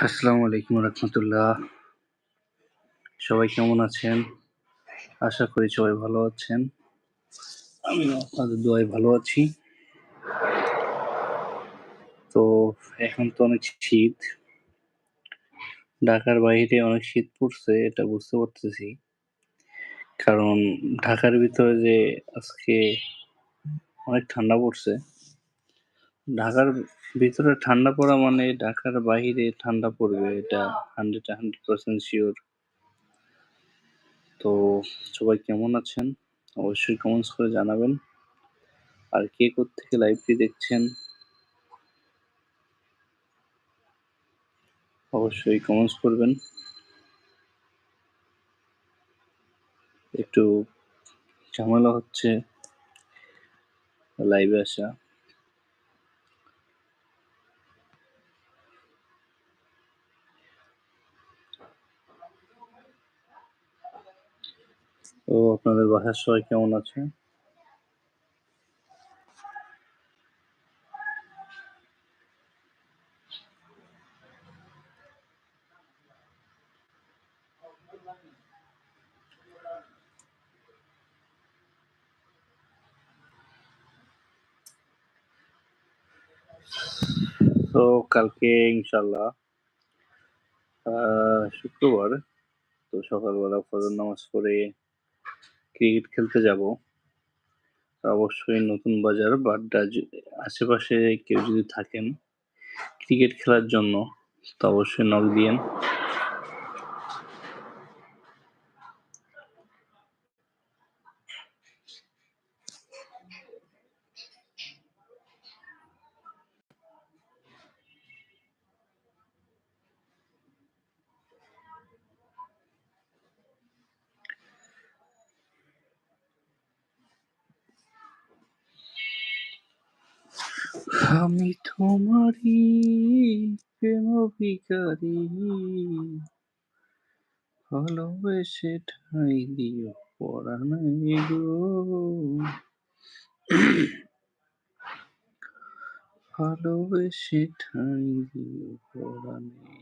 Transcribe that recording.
আসসালামু আলাইকুম রহমতুল্লাহ। সবাই কেমন আছেন? আশা করি সবাই ভালো আছেন। আমি আপনাদের দোয়ায় ভালো আছি। তো এখন তো অনেক শীত। ঢাকার বাইরে অনেক শীত পড়ছে, এটা বুঝতে পারতেছি। কারণ ঢাকার ভিতরে যে আজকে অনেক ঠান্ডা পড়ছে ঢাকার ভিতরে ঠান্ডা পড়া মানে ঢাকার বাইরে ঠান্ডা পড়বে, এটা হান্ড্রেড হান্ড্রেড পার্সেন্ট শিওর তো সবাই কেমন আছেন? অবশ্যই কমেন্টস করে জানাবেন। আর কে থেকে লাইভটি দেখছেন? অবশ্যই কমেন্টস করবেন। একটু ঝামেলা হচ্ছে লাইভে আসা। তো আপনাদের বাসার সবাই কেমন আছে? তো কালকে ইনশাল্লাহ শুক্রবার, তো সকালবেলা ফজর নামাজ পড়ে ক্রিকেট খেলতে যাব। অবশ্যই নতুন বাজার বাড্ডা আশেপাশে কেউ যদি থাকেন, ক্রিকেট খেলার জন্য, তো অবশ্যই নক দিয়েন। আমি তোমারই প্রেম ভিকারি ভালোবেসে ঠাই দিও নাই গো ভালোবেসে ঠাই দিও পরাণে